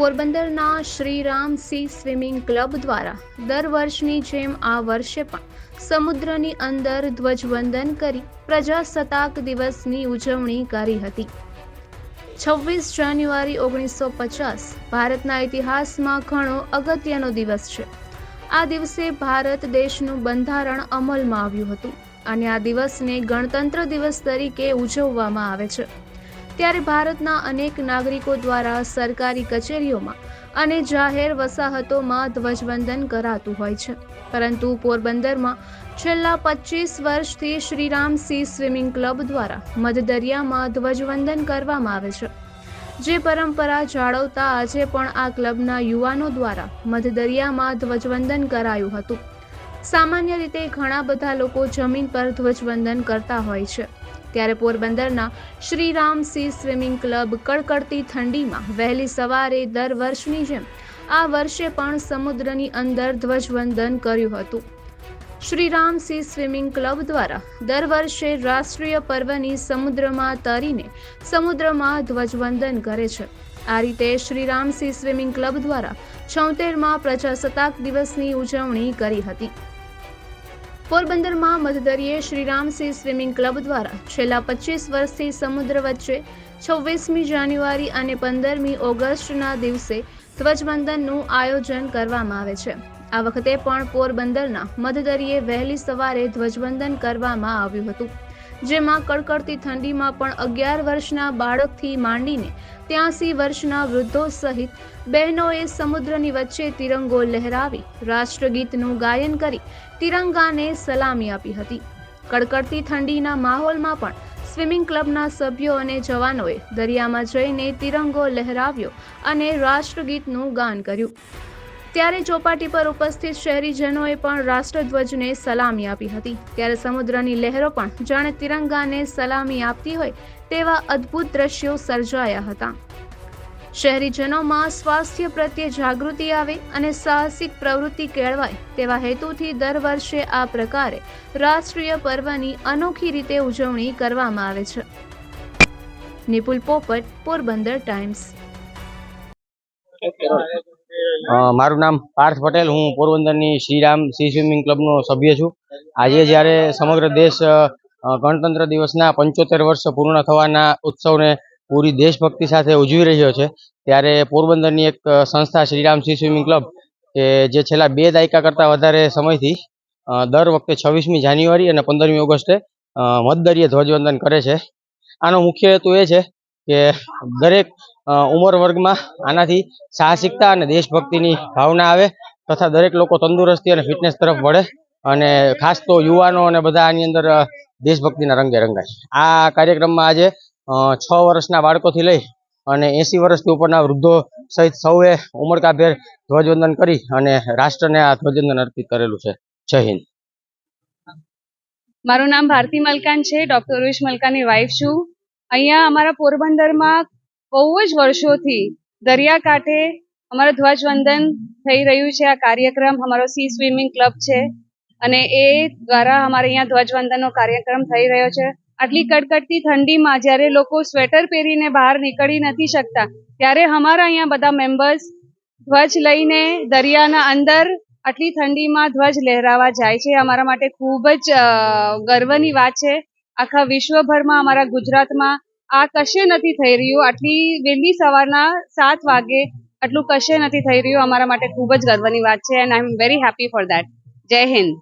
પોરબંદરના Shriram C swimming club દ્વારા દર વર્ષની જેમ આ વર્ષે પણ સમુદ્રની અંદર ધ્વજવંદન કરી પ્રજાસત્તાક દિવસની ઉજવણી કરી હતી. છવ્વીસ જાન્યુઆરી ઓગણીસો પચાસ ભારતના ઇતિહાસમાં ઘણો અગત્યનો દિવસ છે. આ દિવસે ભારત દેશનું બંધારણ અમલમાં આવ્યું હતું અને આ દિવસને ગણતંત્ર દિવસ તરીકે ઉજવવામાં આવે છે. ત્યારે ભારતના અનેક નાગરિકો દ્વારા સરકારી કચેરીઓમાં અને જાહેર વસાહતોમાં ધ્વજવંદન કરાતું હોય છે. પરંતુ પોરબંદરમાં છેલ્લા પચીસ વર્ષથી શ્રીરામ સી સ્વિમિંગ ક્લબ દ્વારા મધદરિયામાં ધ્વજવંદન કરવામાં આવે છે. જે પરંપરા જાળવતા આજે પણ આ ક્લબના યુવાનો દ્વારા મધદરિયામાં ધ્વજવંદન કરાયું હતું. સામાન્ય રીતે ઘણા બધા લોકો જમીન પર ધ્વજવંદન કરતા હોય છે. ત્યારે પોરબંદરના શ્રીરામ સી સ્વિમિંગ ક્લબ કડકડતી ઠંડીમાં વહેલી સવારે દર વર્ષની જેમ આ વર્ષે પણ સમુદ્રની અંદર ધ્વજવંદન કર્યું હતું. શ્રીરામ સી સ્વિમિંગ ક્લબ દ્વારા દર વર્ષે રાષ્ટ્રીય પર્વની સમુદ્રમાં તરીને સમુદ્રમાં ધ્વજવંદન કરે છે. આ રીતે શ્રીરામ સી સ્વિમિંગ ક્લબ દ્વારા છોતેરમાં પ્રજાસત્તાક દિવસની ઉજવણી કરી હતી. પોરબંદરમાં મધદરિયે શ્રીરામસિંહ સ્વિમિંગ ક્લબ દ્વારા છેલ્લા પચીસ વર્ષથી સમુદ્ર વચ્ચે છવ્વીસમી જાન્યુઆરી અને પંદરમી ઓગસ્ટના દિવસે ધ્વજવંદનનું આયોજન કરવામાં આવે છે. આ વખતે પણ પોરબંદરના મધદરિયે વહેલી સવારે ધ્વજવંદન કરવામાં આવ્યું હતું. જેમાં કડકડતી ઠંડીમાં પણ અગિયાર વર્ષના બાળકથી માંડીને ત્યાસી વર્ષના વૃદ્ધો સહિત બહેનોએ સમુદ્રની વચ્ચે તિરંગો લહેરાવી રાષ્ટ્રગીતનું ગાયન કરી તિરંગાને સલામી આપી હતી. કડકડતી ઠંડીના માહોલમાં પણ સ્વિમિંગ ક્લબના સભ્યો અને જવાનોએ દરિયામાં જઈને તિરંગો લહેરાવ્યો અને રાષ્ટ્રગીતનું ગાન કર્યું. ત્યારે ચોપાટી પર ઉપસ્થિત શહેરીજનોએ પણ રાષ્ટ્રધ્વજને સલામી આપી હતી. ત્યારે સમુદ્રની લહેરો પણ જાણે તિરંગાને સલામી આપતી હોય તેવા અદ્ભુત દ્રશ્યો સર્જાયા હતા. શહેરીજનોમાં સ્વાસ્થ્ય પ્રત્યે જાગૃતિ આવે અને સાહસિક પ્રવૃત્તિ કેળવાય તેવા હેતુથી દર વર્ષે આ પ્રકારે રાષ્ટ્રીય પર્વની અનોખી રીતે ઉજવણી કરવામાં આવે છે. નિપુલ પોપટ, પોરબંદર ટાઈમ્સ. મારું નામ પાર્થ પટેલ. હું પોરબંદરની શ્રીરામ સી સ્વિમિંગ ક્લબનો સભ્ય છું. આજે જ્યારે સમગ્ર દેશ ગણતંત્ર દિવસના પંચોતેર વર્ષ પૂર્ણ થવાના ઉત્સવને પૂરી દેશભક્તિ સાથે ઉજવી રહ્યો છે ત્યારે પોરબંદરની એક સંસ્થા શ્રીરામ સી સ્વિમિંગ ક્લબ કે જે છેલ્લા બે દાયકા કરતાં વધારે સમયથી દર વખતે છવ્વીસમી જાન્યુઆરી અને પંદરમી ઓગસ્ટે અ, ધ્વજવંદન કરે છે. આનો મુખ્ય હેતુ એ છે કે દરેક ઉંમર વર્ગમાં આનાથી સાહસિકતા અને દેશભક્તિની ભાવના આવે તથા દરેક લોકો તંદુરસ્તી અને ફિટનેસ તરફ વળે અને ખાસ તો યુવાનો અને બધા આની અંદર દેશભક્તિના રંગે રંગાય. આ કાર્યક્રમમાં આજે છ વર્ષના બાળકોથી લઈ અને એંસી વર્ષથી ઉપરના વૃદ્ધો સહિત સૌએ ઉમળકાભેર ધ્વજવંદન કરી અને રાષ્ટ્રને આ ધ્વજવંદન અર્પિત કરેલું છે. જય હિન્દ. મારું નામ ભારતી મલકાન છે ડોક્ટર ઉર્વિશ મલકાની વાઇફ છું. અહીંયા અમારા પોરબંદરમાં બહુ જ વર્ષોથી દરિયાકાંઠે અમારું ધ્વજવંદન થઈ રહ્યું છે. આ કાર્યક્રમ અમારો સી સ્વિમિંગ ક્લબ છે અને એ દ્વારા અમારે અહીંયા ધ્વજવંદનનો કાર્યક્રમ થઈ રહ્યો છે. આટલી કડકડતી ઠંડીમાં જ્યારે લોકો સ્વેટર પહેરીને બહાર નીકળી નથી શકતા, ત્યારે અમારા અહીંયા બધા મેમ્બર્સ ધ્વજ લઈને દરિયાના અંદર આટલી ઠંડીમાં ધ્વજ લહેરાવા જાય છે. અમારા માટે ખૂબ જ ગર્વની વાત છે. આખા વિશ્વભરમાં, અમારા ગુજરાતમાં આ કશે નથી થઈ રહ્યું? આટલી વહેલી સવારના સાત વાગે આટલું કશે નથી થઈ રહ્યું? અમારા માટે ખૂબ જ ગર્વની વાત છે and I am very happy for that જય હિન્દ.